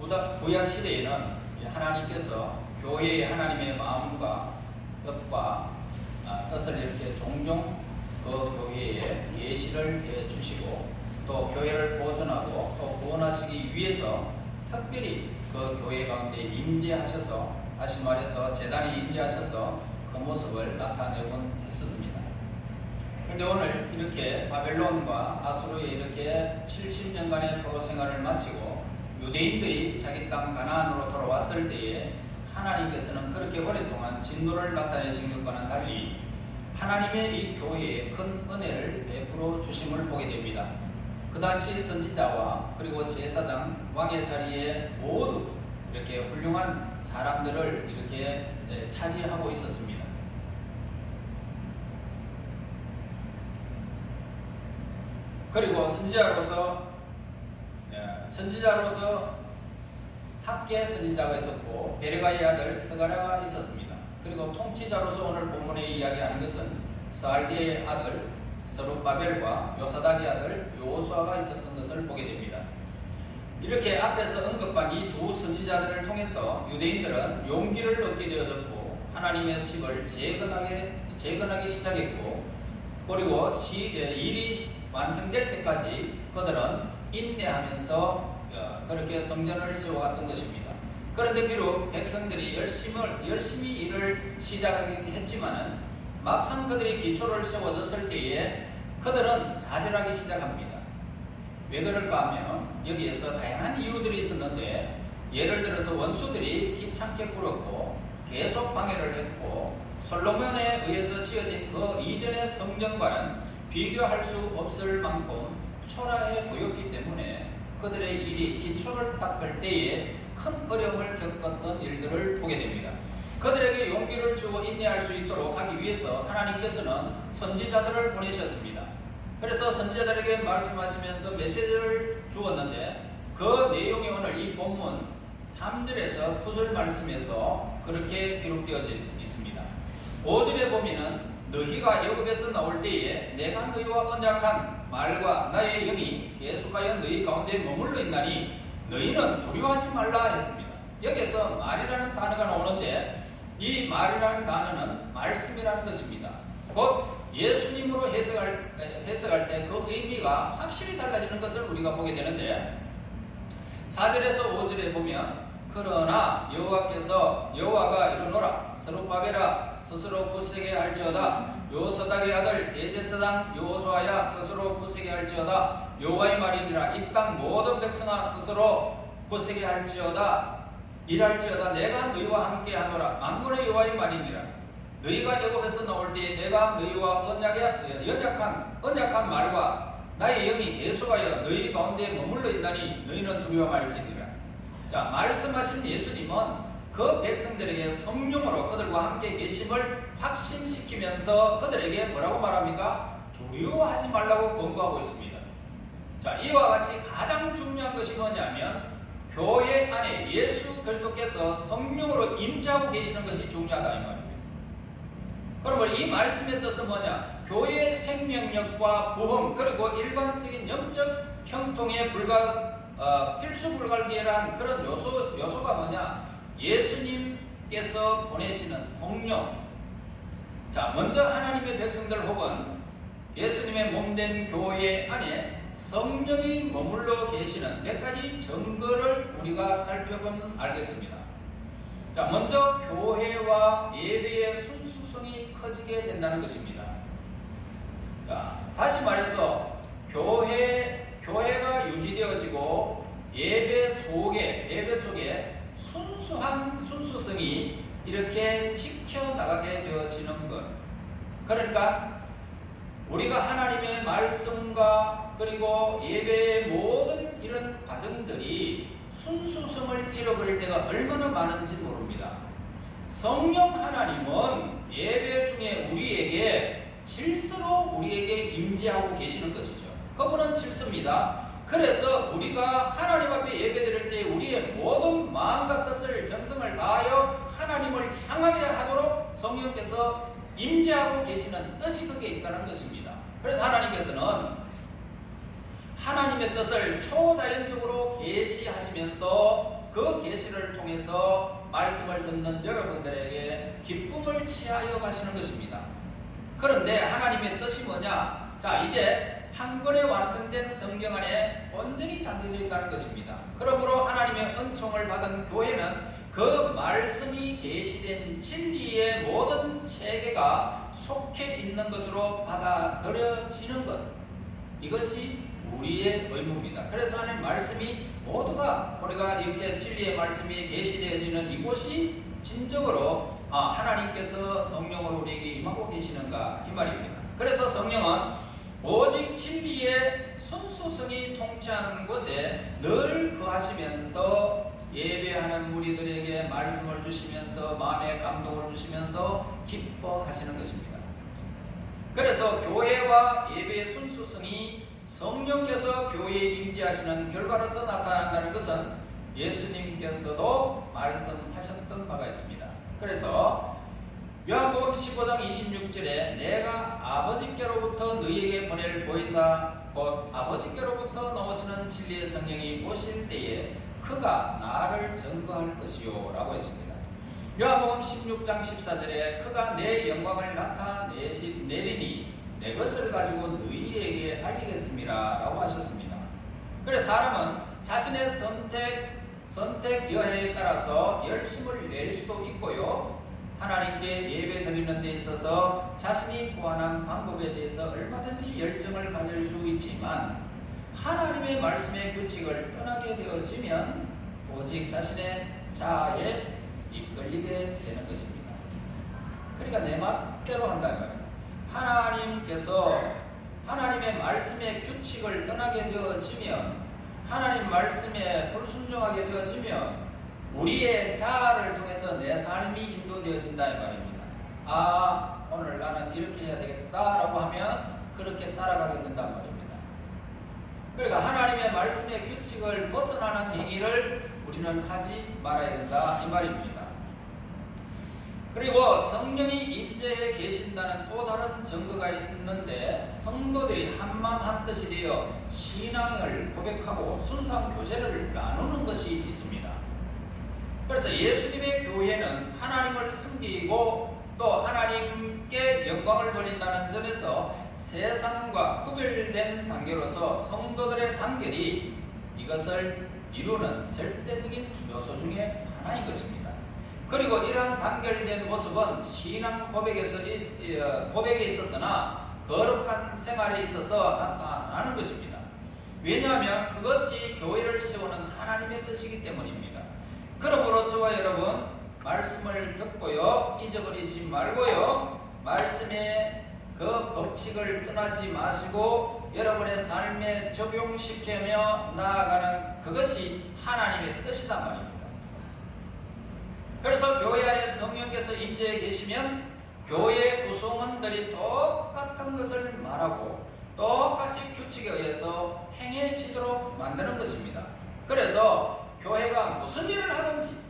구약 시대에는 하나님께서 교회의 하나님의 마음과 뜻과 아, 뜻을 이렇게 종종 그 교회에 계시를 해 주시고 또 교회를 보존하고 또 구원하시기 위해서 특별히 그 교회 가운데 임재하셔서 다시 말해서 재단에 임재하셔서 그 모습을 나타내곤 했었습니다. 그런데 오늘 이렇게 바벨론과 아수르에 이렇게 70년간의 포로 생활을 마치고 유대인들이 자기 땅 가나안으로 돌아왔을 때에 하나님께서는 그렇게 오랫동안 진노를 나타내신 것과는 달리 하나님의 이 교회에 큰 은혜를 베풀어 주심을 보게 됩니다. 그 당시 선지자와 그리고 제사장 왕의 자리에 모두 이렇게 훌륭한 사람들을 이렇게 예, 차지하고 있었습니다. 그리고 선지자로서 예, 선지자로서 학계 선지자가 있었고 베레가의 아들 스가랴가 있었습니다. 그리고 통치자로서 오늘 본문에 이야기하는 것은 살디의 아들 서룹바벨과 요사닥의 아들 요수아가 있었던 것을 보게 됩니다. 이렇게 앞에서 언급한 이 두 선지자들을 통해서 유대인들은 용기를 얻게 되어졌고 하나님의 집을 재건하게 재건하기 시작했고 그리고 시, 예, 일이 완성될 때까지 그들은 인내하면서 어, 그렇게 성전을 세워갔던 것입니다. 그런데 비록 백성들이 열심히, 열심히 일을 시작하긴 했지만은 막상 그들이 기초를 세워졌을 때에 그들은 좌절하기 시작합니다. 왜 그럴까 하면 여기에서 다양한 이유들이 있었는데 예를 들어서 원수들이 귀찮게 굴었고 계속 방해를 했고 솔로몬에 의해서 지어진 그 이전의 성전과는 비교할 수 없을 만큼 초라해 보였기 때문에 그들의 일이 기초를 닦을 때에 큰 어려움을 겪었던 일들을 보게 됩니다. 그들에게 용기를 주어 인내할 수 있도록 하기 위해서 하나님께서는 선지자들을 보내셨습니다. 그래서 선지자들에게 말씀하시면서 메시지를 주었는데 그 내용이 오늘 이 본문 3절에서 9절 말씀에서 그렇게 기록되어져 있- 있습니다. 5절에 보면은 너희가 여급에서 나올 때에 내가 너희와 언약한 말과 나의 영이 계속하여 너희 가운데 머물러 있나니 너희는 두려워하지 말라 했습니다. 여기서 말이라는 단어가 나오는데 이 말이라는 단어는 말씀이라는 뜻입니다. 곧 예수님으로 해석할, 해석할 때 그 의미가 확실히 달라지는 것을 우리가 보게 되는데 4절에서 5절에 보면 그러나 여호와께서 여호와가 이르노라 스룹바벨아 스스로 굳세게 할지어다 요서닥의 아들 대제사장 요호수아야 스스로 굳세게 할지어다. 여호와의 말이니라. 이 땅 모든 백성아 스스로 굳세게 할지어다. 일할지어다. 내가 너희와 함께 하노라. 만군의 여호와의 말이니라. 너희가 애굽에서 나올 때에 내가 너희와 언약의 연약한 언약한 말과 나의 영이 계속하여 너희 가운데 머물러 있나니 너희는 두려워 말지니라. 자 말씀하신 예수님은 그 백성들에게 성령으로 그들과 함께 계심을 확신시키면서 그들에게 뭐라고 말합니까? 두려워하지 말라고 권고하고 있습니다. 자 이와 같이 가장 중요한 것이 뭐냐면 교회 안에 예수 그리스도께서 성령으로 임재하고 계시는 것이 중요하다 이 말입니다. 그러면 이 말씀의 뜻은 뭐냐? 교회의 생명력과 부흥 그리고 일반적인 영적 형통에 불가 어, 필수 불가결한 그런 요소 요소가 뭐냐? 예수님께서 보내시는 성령. 자, 먼저 하나님의 백성들 혹은 예수님의 몸된 교회 안에 성령이 머물러 계시는 몇 가지 증거를 우리가 살펴보면 알겠습니다. 자, 먼저 교회와 예배의 순수성이 커지게 된다는 것입니다. 자, 다시 말해서 교회 교회가 유지되어지고 예배 속에 예배 속에 순수성이 이렇게 지켜 나가게 되어지는 것. 그러니까 우리가 하나님의 말씀과 그리고 예배의 모든 이런 과정들이 순수성을 잃어버릴 때가 얼마나 많은지 모릅니다. 성령 하나님은 예배 중에 우리에게 질서로 우리에게 임재하고 계시는 것이죠. 그분은 질서입니다. 그래서 우리가 하나님 앞에 예배드릴 때 우리의 모든 마음과 뜻을 정성을 다하여 하나님을 향하게 하도록 성령께서 임재하고 계시는 뜻이 그게 있다는 것입니다. 그래서 하나님께서는 하나님의 뜻을 초자연적으로 계시하시면서 그 계시를 통해서 말씀을 듣는 여러분들에게 기쁨을 취하여 가시는 것입니다. 그런데 하나님의 뜻이 뭐냐? 자, 이제 한 권에 완성된 성경 안에 온전히 담겨져 있다는 것입니다. 그러므로 하나님의 은총을 받은 교회는 그 말씀이 계시된 진리의 모든 체계가 속해 있는 것으로 받아들여지는 것. 이것이 우리의 의무입니다. 그래서 하나님 말씀이 모두가 우리가 이렇게 진리의 말씀이 계시되어지는 이곳이 진정으로 아, 하나님께서 성령으로 우리에게 임하고 계시는가 이 말입니다. 그래서 성령은 오직 진리의 순수성이 통치하는 곳에 늘 거하시면서 예배하는 우리들에게 말씀을 주시면서 마음의 감동을 주시면서 기뻐하시는 것입니다. 그래서 교회와 예배의 순수성이 성령께서 교회에 임재하시는 결과로서 나타난다는 것은 예수님께서도 말씀하셨던 바가 있습니다. 그래서 요한복음 15장 26절에 내가 아버지께로부터 너희에게 보낼 보이사 곧 아버지께로부터 나오시는 진리의 성령이 오실 때에 그가 나를 증거할 것이요 라고 했습니다. 요한복음 16장 14절에 그가 내 영광을 나타내시 내리니 내 것을 가지고 너희에게 알리겠습니다 라고 하셨습니다. 그래서 사람은 자신의 선택 선택 여해에 따라서 열심을 낼 수도 있고요. 하나님께 예배 드리는 데 있어서 자신이 구하는 방법에 대해서 얼마든지 열정을 가질 수 있지만 하나님의 말씀의 규칙을 떠나게 되어지면 오직 자신의 자아에 이끌리게 되는 것입니다. 그러니까 내 맛대로 거예요. 하나님께서 하나님의 말씀의 규칙을 떠나게 되어지면 하나님 말씀에 불순종하게 되어지면 우리의 자아를 통해서 내 삶이 인도되어진다 이 말입니다. 아 오늘 나는 이렇게 해야 되겠다라고 하면 그렇게 따라가게 된단 말입니다. 그러니까 하나님의 말씀의 규칙을 벗어나는 행위를 우리는 하지 말아야 된다 이 말입니다. 그리고 성령이 임재해 계신다는 또 다른 증거가 있는데 성도들이 한마음 한뜻이 되어 신앙을 고백하고 순수한 교제를 나누는 것이 있습니다. 그래서 예수님의 교회는 하나님을 섬기고 또 하나님께 영광을 돌린다는 점에서 세상과 구별된 단계로서 성도들의 단결이 이것을 이루는 절대적인 요소 중에 하나인 것입니다. 그리고 이러한 단결된 모습은 신앙 고백에서 어, 고백에 있어서나 거룩한 생활에 있어서 나타나는 것입니다. 왜냐하면 그것이 교회를 세우는 하나님의 뜻이기 때문입니다. 그러므로 저와 여러분 말씀을 듣고요 잊어버리지 말고요 말씀의 그 법칙을 떠나지 마시고 여러분의 삶에 적용시키며 나아가는 그것이 하나님의 뜻이단 말입니다. 그래서 교회 안에 성령께서 임재해 계시면 교회 구성원들이 똑같은 것을 말하고 똑같이 규칙에 의해서 행해지도록 만드는 것입니다. 그래서 교회가 무슨 일을 하든지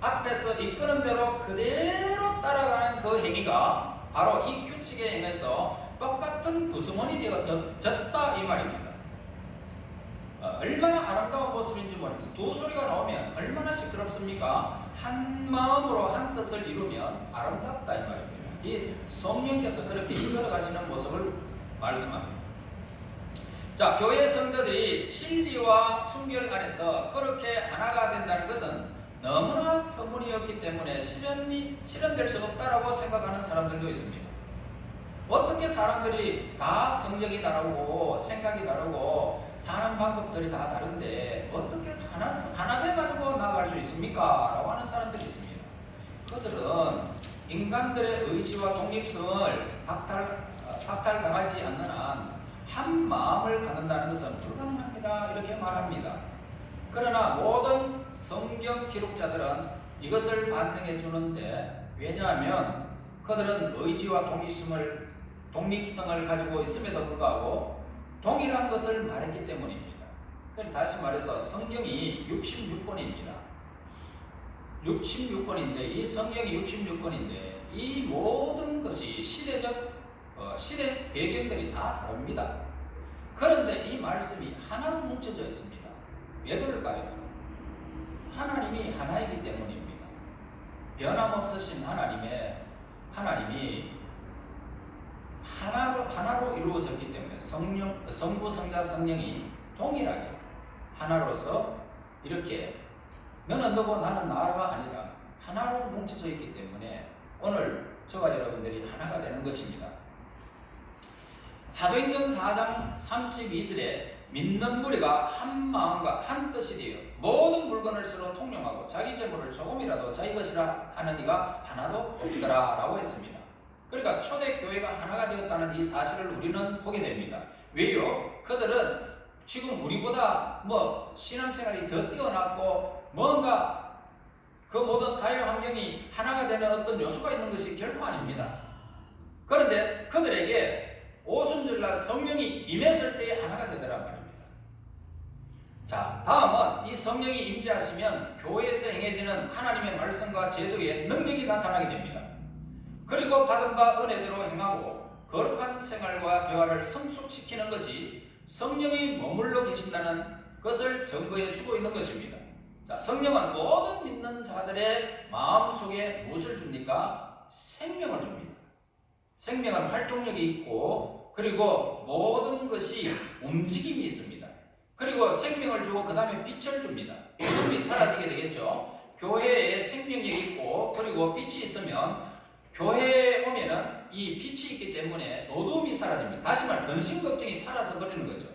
앞에서 이끄는 대로 그대로 따라가는 그 행위가 바로 이 규칙에 의해서 똑같은 구성원이 되어졌다 이 말입니다. 어, 얼마나 아름다운 모습인지 모릅니다. 두 소리가 나오면 얼마나 시끄럽습니까? 한 마음으로 한 뜻을 이루면 아름답다 이 말입니다. 이 성령께서 그렇게 이끌어 가시는 모습을 말씀합니다. 자, 교회 성도들이 진리와 순결 안에서 그렇게 하나가 된다는 것은 너무나 터무니없기 때문에 실현이 실현될 수 없다라고 생각하는 사람들도 있습니다. 어떻게 사람들이 다 성적이 다르고 생각이 다르고 사는 방법들이 다 다른데 어떻게 하나, 하나 돼가지고 나아갈 수 있습니까? 라고 하는 사람들이 있습니다. 그들은 인간들의 의지와 독립성을 박탈, 박탈당하지 않는 한 한 마음을 갖는다는 것은 불가능합니다. 이렇게 말합니다. 그러나 모든 성경 기록자들은 이것을 반증해 주는데 왜냐하면 그들은 의지와 독립성을 독립성을 가지고 있음에도 불구하고 동일한 것을 말했기 때문입니다. 다시 말해서 성경이 66권입니다. 66권인데 이 성경이 66권인데 이 모든 것이 시대적 어, 시대 배경들이 다 다릅니다. 그런데 이 말씀이 하나로 뭉쳐져 있습니다. 왜 그럴까요? 하나님이 하나이기 때문입니다. 변함없으신 하나님의 하나님이 하나로 하나로 이루어졌기 때문에 성령 성부 성자 성령이 동일하게 하나로서 이렇게 너는 너고 나는 나가 아니라 하나로 뭉쳐져 있기 때문에 오늘 저와 여러분들이 하나가 되는 것입니다. 사도행전 4장 32절에 믿는 무리가 한 마음과 한 뜻이 되어 모든 물건을 서로 통용하고 자기 재물을 조금이라도 자기 것이라 하는 이가 하나도 없더라라고 했습니다. 그러니까 초대 교회가 하나가 되었다는 이 사실을 우리는 보게 됩니다. 왜요? 그들은 지금 우리보다 뭐 신앙생활이 더 뛰어났고 뭔가 그 모든 사회 환경이 하나가 되는 어떤 요소가 있는 것이 결코 아닙니다. 그런데 그들에게 오순절날 성령이 임했을 때에 하나가 되더란 말입니다. 자, 다음은 이 성령이 임재하시면 교회에서 행해지는 하나님의 말씀과 제도의 능력이 나타나게 됩니다. 그리고 받은 바 은혜대로 행하고 거룩한 생활과 대화를 성숙시키는 것이 성령이 머물러 계신다는 것을 증거해 주고 있는 것입니다. 자, 성령은 모든 믿는 자들의 마음속에 무엇을 줍니까? 생명을 줍니다. 생명은 활동력이 있고 그리고 모든 것이 움직임이 있습니다. 그리고 생명을 주고 그 다음에 빛을 줍니다. 어둠이 사라지게 되겠죠. 교회에 생명력이 있고 그리고 빛이 있으면 교회에 오면은 이 빛이 있기 때문에 어둠이 사라집니다. 다시 말 근심 걱정이 사라져 버리는 거죠.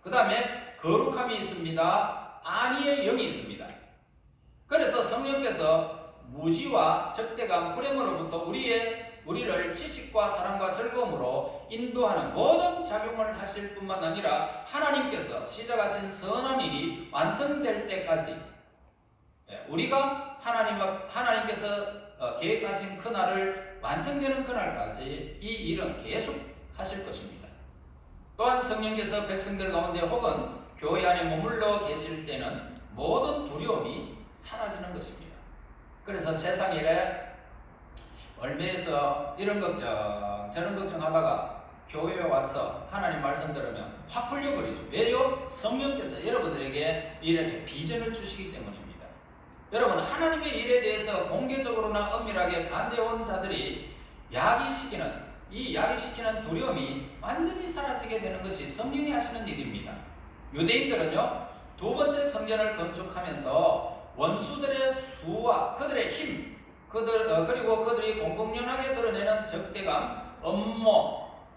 그 다음에 거룩함이 있습니다. 안위의 영이 있습니다. 그래서 성령께서 무지와 적대감, 불행으로부터 우리의 우리를 지식과 사랑과 즐거움으로 인도하는 모든 작용을 하실 뿐만 아니라 하나님께서 시작하신 선한 일이 완성될 때까지 예, 우리가 하나님 하나님께서 어, 계획하신 그날을 완성되는 그날까지 이 일은 계속 하실 것입니다. 또한 성령께서 백성들 가운데 혹은 교회 안에 머물러 계실 때는 모든 두려움이 사라지는 것입니다. 그래서 세상 일에 얼매에서 이런 걱정 저런 걱정 하다가 교회에 와서 하나님 말씀 들으면 확 풀려버리죠. 왜요? 성령께서 여러분들에게 이렇게 비전을 주시기 때문입니다. 여러분 하나님의 일에 대해서 공개적으로나 엄밀하게 반대온 자들이 야기시키는 이 야기시키는 두려움이 완전히 사라지게 되는 것이 성령이 하시는 일입니다. 유대인들은요 두 번째 성전을 건축하면서 원수들의 수와 그들의 힘 그들 어, 그리고 그들이 공공연하게 드러내는 적대감, 업무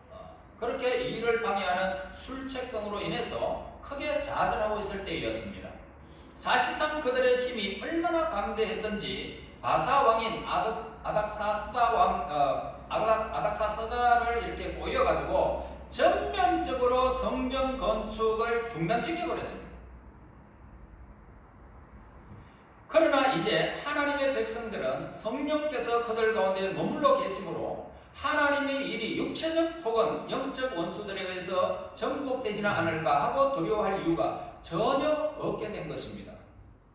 어, 그렇게 일을 방해하는 술책 등으로 인해서 크게 좌절하고 있을 때였습니다. 사실상 그들의 힘이 얼마나 강대했던지 바사 왕인 아닥, 아닥사스다 왕 어, 아닥, 아닥사스다를 이렇게 모여가지고 전면적으로 성전 건축을 중단시켜 버렸습니다. 그러나 이제 하나님의 백성들은 성령께서 그들 가운데 머물러 계심으로 하나님의 일이 육체적 혹은 영적 원수들에 의해서 정복되지는 않을까 하고 두려워할 이유가 전혀 없게 된 것입니다.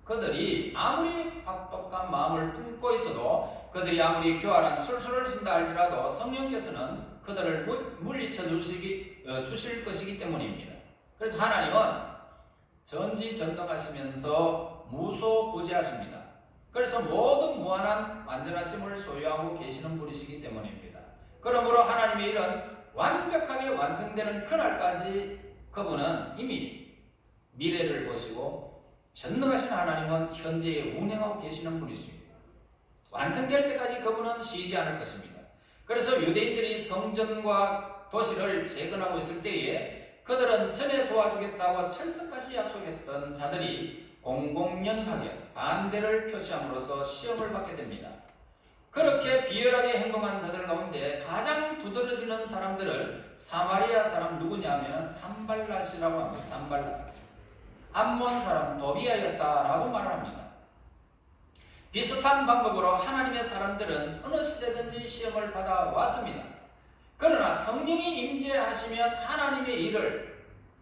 그들이 아무리 박독한 마음을 품고 있어도 그들이 아무리 교활한 술술을 쓴다 할지라도 성령께서는 그들을 물리쳐 주시기, 어, 주실 것이기 때문입니다. 그래서 하나님은 전지전능하시면서 무소부재하십니다. 그래서 모든 무한한 완전하심을 소유하고 계시는 분이시기 때문입니다. 그러므로 하나님의 일은 완벽하게 완성되는 그날까지 그분은 이미 미래를 보시고 전능하신 하나님은 현재에 운행하고 계시는 분이십니다. 완성될 때까지 그분은 쉬지 않을 것입니다. 그래서 유대인들이 성전과 도시를 재건하고 있을 때에 그들은 전에 도와주겠다고 철석까지 약속했던 자들이 공공연하게 반대를 표시함으로써 시험을 받게 됩니다. 그렇게 비열하게 행동한 자들 가운데 가장 두드러지는 사람들을 사마리아 사람 누구냐면 산발랏이라고 합니다. 산발랏. 암몬 사람 도비아였다라고 말합니다. 비슷한 방법으로 하나님의 사람들은 어느 시대든지 시험을 받아 왔습니다. 그러나 성령이 임재하시면 하나님의 일을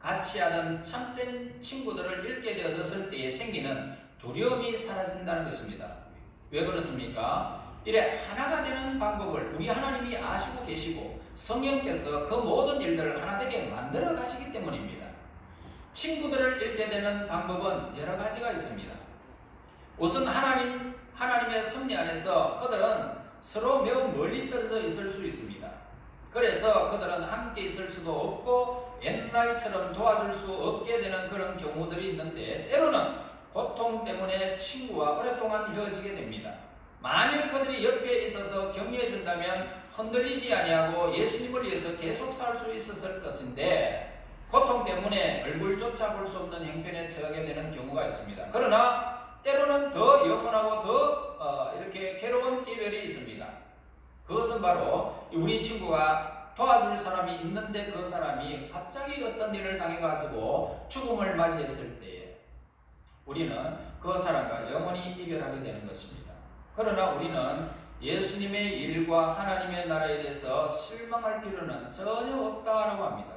같이 하던 참된 친구들을 잃게 되어졌을 때에 생기는 두려움이 사라진다는 것입니다. 왜 그렇습니까? 이래 하나가 되는 방법을 우리 하나님이 아시고 계시고 성령께서 그 모든 일들을 하나 되게 만들어 가시기 때문입니다. 친구들을 잃게 되는 방법은 여러 가지가 있습니다. 우선 하나님 하나님의 섭리 안에서 그들은 서로 매우 멀리 떨어져 있을 수 있습니다. 그래서 그들은 함께 있을 수도 없고 옛날처럼 도와줄 수 없게 되는 그런 경우들이 있는데 때로는 고통 때문에 친구와 오랫동안 헤어지게 됩니다. 만일 그들이 옆에 있어서 격려해 준다면 흔들리지 아니하고 예수님을 위해서 계속 살 수 있었을 것인데 고통 때문에 얼굴조차 볼 수 없는 행편에 처하게 되는 경우가 있습니다. 그러나 때로는 더 영원하고 더 어, 이렇게 괴로운 이별이 있습니다. 그것은 바로 우리 친구가 도와줄 사람이 있는데 그 사람이 갑자기 어떤 일을 당해가지고 죽음을 맞이했을 때에 우리는 그 사람과 영원히 이별하게 되는 것입니다. 그러나 우리는 예수님의 일과 하나님의 나라에 대해서 실망할 필요는 전혀 없다라고 합니다.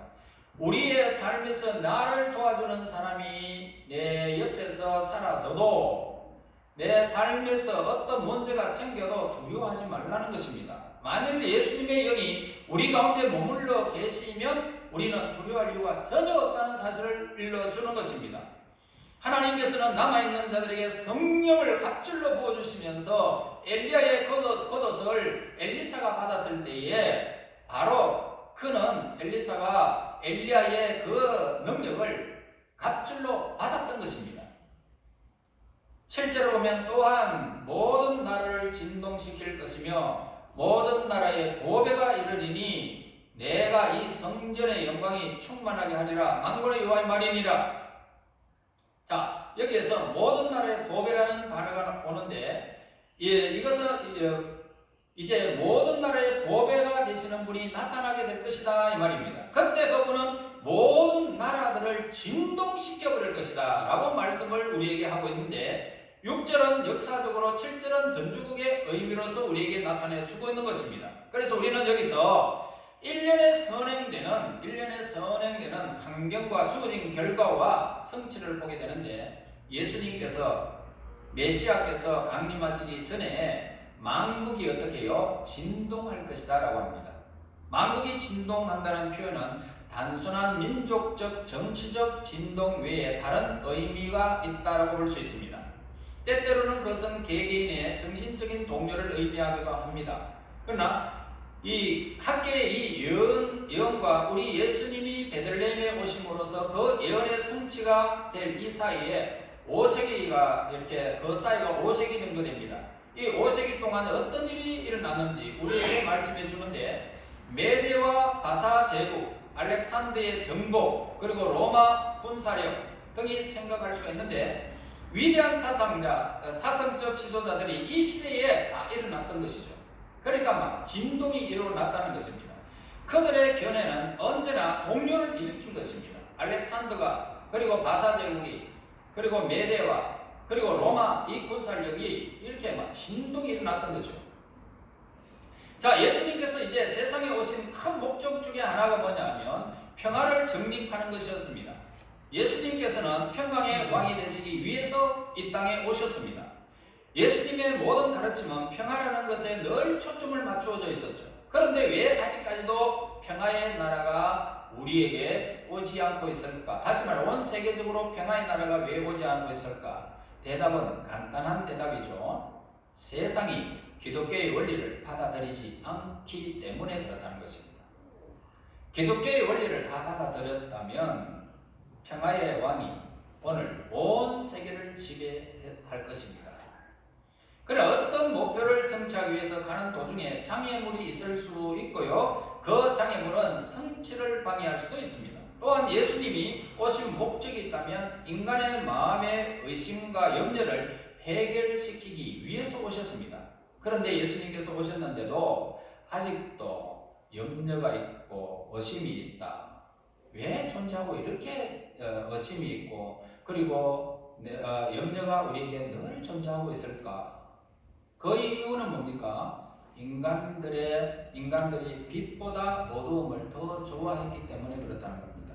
우리의 삶에서 나를 도와주는 사람이 내 옆에서 사라져도 내 삶에서 어떤 문제가 생겨도 두려워하지 말라는 것입니다. 만일 예수님의 영이 우리 가운데 머물러 계시면 우리는 두려워할 이유가 전혀 없다는 사실을 일러주는 것입니다. 하나님께서는 남아있는 자들에게 성령을 갑줄로 부어주시면서 엘리야의 겉옷, 겉옷을 엘리사가 받았을 때에 바로 그는 엘리사가 엘리야의 그 능력을 갑줄로 받았던 것입니다. 실제로 보면 또한 모든 나라를 진동시킬 것이며 모든 나라의 보배가 이르리니 내가 이 성전의 영광이 충만하게 하리라 망군의 여호와의 말이니라 자 여기에서 모든 나라의 보배라는 단어가 오는데 예, 이것은 예, 이제 모든 나라의 보배가 되시는 분이 나타나게 될 것이다 이 말입니다. 그때 그분은 모든 나라들을 진동시켜 버릴 것이다 라고 말씀을 우리에게 하고 있는데 6절은 역사적으로 7절은 전주국의 의미로서 우리에게 나타내 주고 있는 것입니다. 그래서 우리는 여기서 1년에 선행되는 1년에 선행되는 환경과 주어진 결과와 성취를 보게 되는데 예수님께서 메시아께서 강림하시기 전에 망국이 어떻게 해요? 진동할 것이다 라고 합니다. 망국이 진동한다는 표현은 단순한 민족적 정치적 진동 외에 다른 의미가 있다라고 볼 수 있습니다. 때때로는 그것은 개개인의 정신적인 동료를 의미하기도 합니다. 그러나 이 학계의 이 예언, 예언과 우리 예수님이 베들레헴에 오심으로써 그 예언의 성취가 될 이 사이에 5세기가 이렇게 그 사이가 5세기 정도 됩니다. 이 5세기 동안 어떤 일이 일어났는지 우리에게 말씀해 주는데 메데와 바사 제국, 알렉산드의 정복, 그리고 로마 군사력 등이 생각할 수가 있는데 위대한 사상자, 사상적 지도자들이 이 시대에 다 일어났던 것이죠. 그러니까 막 진동이 일어났다는 것입니다. 그들의 견해는 언제나 동요를 일으킨 것입니다. 알렉산더가 그리고 바사 제국이 그리고 메데와 그리고 로마 이 군사력이 이렇게 막 진동이 일어났던 거죠. 자, 예수님께서 이제 세상에 오신 큰 목적 중에 하나가 뭐냐면 평화를 정립하는 것이었습니다. 예수님께서는 평강의 왕이 되시기 위해서 이 땅에 오셨습니다. 예수님의 모든 가르침은 평화라는 것에 늘 초점을 맞추어져 있었죠. 그런데 왜 아직까지도 평화의 나라가 우리에게 오지 않고 있을까? 다시 말해 온 세계적으로 평화의 나라가 왜 오지 않고 있을까? 대답은 간단한 대답이죠. 세상이 기독교의 원리를 받아들이지 않기 때문에 그렇다는 것입니다. 기독교의 원리를 다 받아들였다면 평화의 왕이 오늘 온 세계를 지배할 것입니다. 그래 어떤 목표를 성취하기 위해서 가는 도중에 장애물이 있을 수 있고요. 그 장애물은 성취를 방해할 수도 있습니다. 또한 예수님이 오신 목적이 있다면 인간의 마음의 의심과 염려를 해결시키기 위해서 오셨습니다. 그런데 예수님께서 오셨는데도 아직도 염려가 있고 의심이 있다. 왜 존재하고 이렇게 어, 의심이 있고 그리고 어, 염려가 우리에게 늘 존재하고 있을까? 그 이유는 뭡니까? 인간들의 인간들이 빛보다 어두움을 더 좋아했기 때문에 그렇다는 겁니다.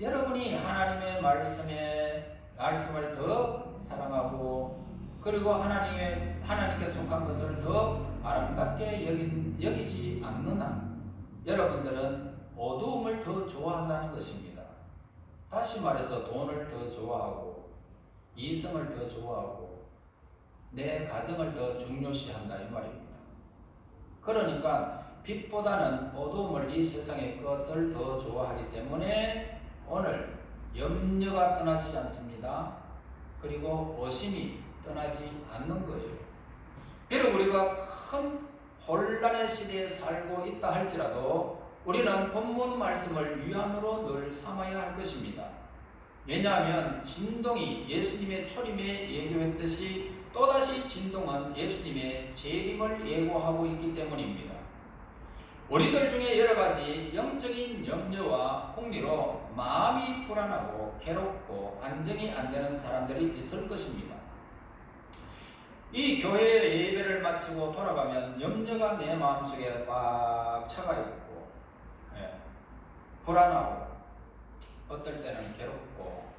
여러분이 하나님의 말씀에 말씀을 더 사랑하고 그리고 하나님의 하나님께 속한 것을 더 아름답게 여기, 여기지 않는 한 여러분들은 어두움을 더 좋아한다는 것입니다. 다시 말해서 돈을 더 좋아하고 이성을 더 좋아하고 내 가정을 더 중요시한다 이 말입니다. 그러니까 빛보다는 어두움을 이 세상의 것을 더 좋아하기 때문에 오늘 염려가 떠나지 않습니다. 그리고 오심이 떠나지 않는 거예요. 비록 우리가 큰 혼란의 시대에 살고 있다 할지라도 우리는 본문 말씀을 위안으로 늘 삼아야 할 것입니다. 왜냐하면 진동이 예수님의 초림에 예고했듯이 또다시 진동은 예수님의 재림을 예고하고 있기 때문입니다. 우리들 중에 여러 가지 영적인 염려와 폭리로 마음이 불안하고 괴롭고 안정이 안 되는 사람들이 있을 것입니다. 이 교회 예배를 마치고 돌아가면 염려가 내 마음속에 꽉 차가 있고 예, 불안하고 어떨 때는 괴롭고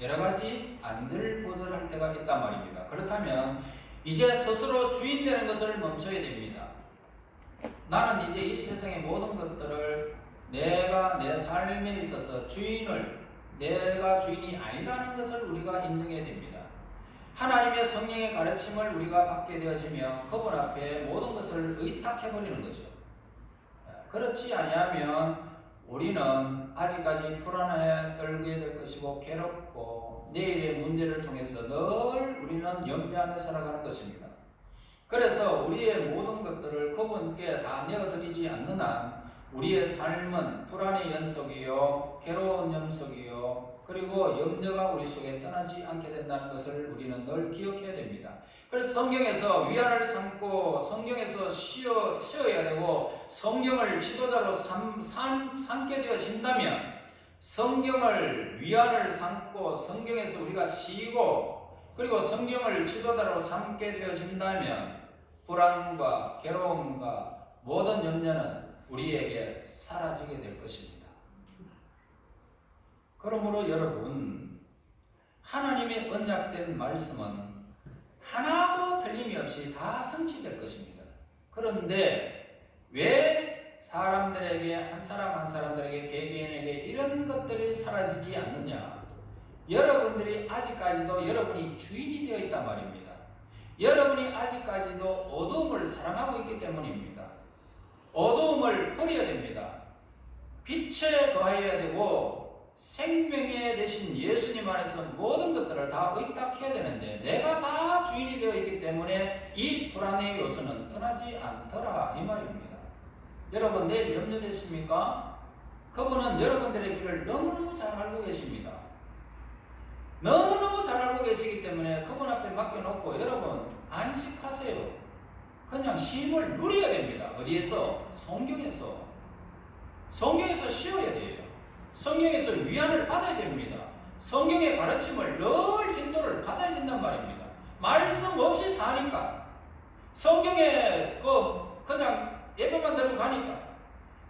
여러 가지 안절부절할 때가 있단 말입니다. 그렇다면 이제 스스로 주인 되는 것을 멈춰야 됩니다. 나는 이제 이 세상의 모든 것들을 내가 내 삶에 있어서 주인을 내가 주인이 아니라는 것을 우리가 인정해야 됩니다. 하나님의 성령의 가르침을 우리가 받게 되어지면 그분 앞에 모든 것을 의탁해 버리는 거죠. 그렇지 아니하면 우리는 아직까지 불안해 떨게 될 것이고 괴롭고 내일의 문제를 통해서 늘 우리는 연배하며 살아가는 것입니다. 그래서 우리의 모든 것들을 그분께 다 내어드리지 않는 한 우리의 삶은 불안의 연속이요, 괴로운 연속이요, 그리고 염려가 우리 속에 떠나지 않게 된다는 것을 우리는 늘 기억해야 됩니다. 그래서 성경에서 위안을 삼고 성경에서 쉬어, 쉬어야 되고 성경을 지도자로 삼, 삼, 삼게 되어진다면 성경을 위안을 삼고 성경에서 우리가 쉬고 그리고 성경을 지도자로 삼게 되어진다면 불안과 괴로움과 모든 염려는 우리에게 사라지게 될 것입니다. 그러므로 여러분 하나님의 언약된 말씀은 하나도 틀림이 없이 다 성취될 것입니다. 그런데 왜 사람들에게 한 사람 한 사람들에게 개개인에게 이런 것들이 사라지지 않느냐? 여러분들이 아직까지도 여러분이 주인이 되어 있단 말입니다. 여러분이 아직까지도 어둠을 사랑하고 있기 때문입니다. 어둠을 버려야 됩니다. 빛에 거해야 되고 생명에 대신 예수님 안에서 모든 것들을 다 의탁해야 되는데 내가 다 주인이 되어 있기 때문에 이 불안의 요소는 떠나지 않더라 이 말입니다. 여러분 내일 염려되십니까? 그분은 여러분들의 길을 너무너무 잘 알고 계십니다. 너무너무 잘 알고 계시기 때문에 그분 앞에 맡겨놓고 여러분 안식하세요. 그냥 쉼을 누려야 됩니다. 어디에서? 성경에서. 성경에서 쉬어야 돼요. 성경에서 위안을 받아야 됩니다. 성경의 가르침을 늘 인도를 받아야 된단 말입니다. 말씀 없이 사니까 성경에 그 그냥 예배만 들고 가니까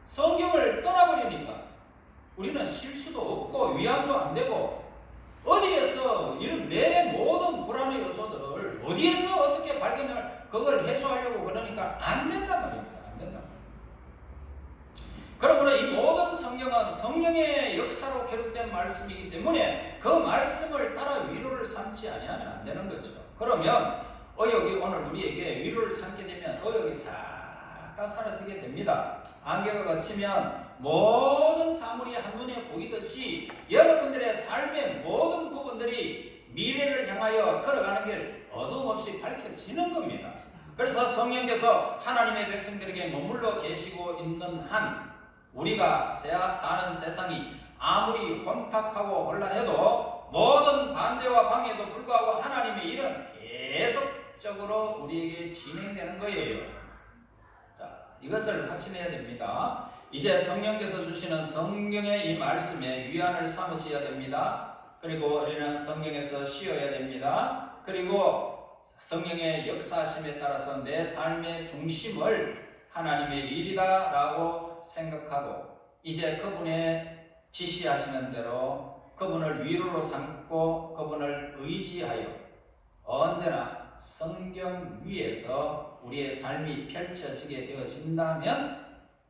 성경을 떠나버리니까 우리는 실수도 없고 위안도 안 되고 어디에서 이런 내 모든 불안의 요소들을 어디에서 어떻게 발견할 그걸 해소하려고 그러니까. 안 된단 말입니다. 그러므로 이 모든 성경은 성령의 역사로 기록된 말씀이기 때문에 그 말씀을 따라 위로를 삼지 아니하면 안 되는 거죠. 그러면 어역이 오늘 우리에게 위로를 삼게 되면 어역이 싹 다 사라지게 됩니다. 안개가 걷히면 모든 사물이 한눈에 보이듯이 여러분들의 삶의 모든 부분들이 미래를 향하여 걸어가는 길 어둠 없이 밝혀지는 겁니다. 그래서 성령께서 하나님의 백성들에게 머물러 계시고 있는 한 우리가 사는 세상이 아무리 혼탁하고 혼란해도 모든 반대와 방해도 불구하고 하나님의 일은 계속적으로 우리에게 진행되는 거예요. 자, 이것을 확신해야 됩니다. 이제 성령께서 주시는 성경의 이 말씀에 위안을 삼으셔야 됩니다. 그리고 우리는 성경에서 쉬어야 됩니다. 그리고 성령의 역사심에 따라서 내 삶의 중심을 하나님의 일이다라고 생각하고 이제 그분의 지시하시는 대로 그분을 위로로 삼고 그분을 의지하여 언제나 성경 위에서 우리의 삶이 펼쳐지게 되어진다면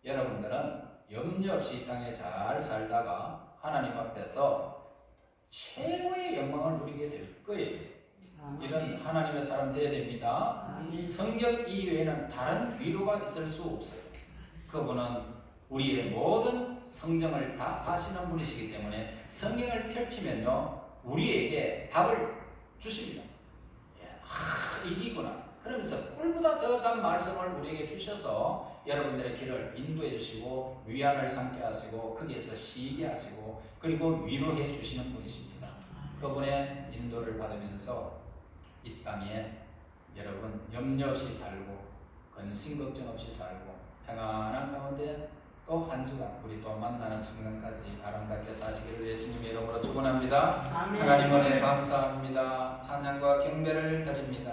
여러분들은 염려 없이 이 땅에 잘 살다가 하나님 앞에서 최고의 영광을 누리게 될 거예요. 이런 하나님의 사람 되어야 됩니다. 성경 이외에는 다른 위로가 있을 수 없어요. 그분은 우리의 모든 성경을 다 아시는 분이시기 때문에 성경을 펼치면요 우리에게 답을 주십니다. 예, 아 이기구나. 그러면서 꿀보다 더한 말씀을 우리에게 주셔서 여러분들의 길을 인도해 주시고 위안을 삼게 하시고 거기에서 쉬게 하시고 그리고 위로해 주시는 분이십니다. 그분의 인도를 받으면서 이 땅에 여러분 염려 없이 살고 근심 걱정 없이 살고 평안한 가운데 또 한 주간 우리 또 만나는 순간까지 아름답게 사시기를 예수님의 이름으로 축원합니다. 하나님 은혜 감사합니다. 찬양과 경배를 드립니다.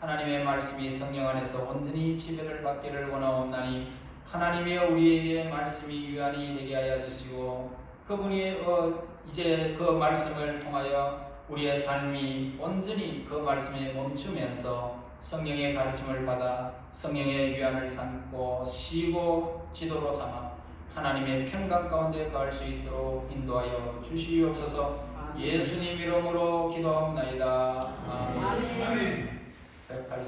하나님의 말씀이 성령 안에서 온전히 지배를 받기를 원하옵나니 하나님의 우리에게 말씀이 유한이 되게 하여 주시고 그분이 어, 이제 그 말씀을 통하여 우리의 삶이 온전히 그 말씀에 멈추면서 성령의 가르침을 받아 성령의 유한을 삼고 쉬고 지도로 삼아 하나님의 평강 가운데 거할 수 있도록 인도하여 주시옵소서. 예수님 이름으로 기도하옵나이다. 아멘. 아멘. 180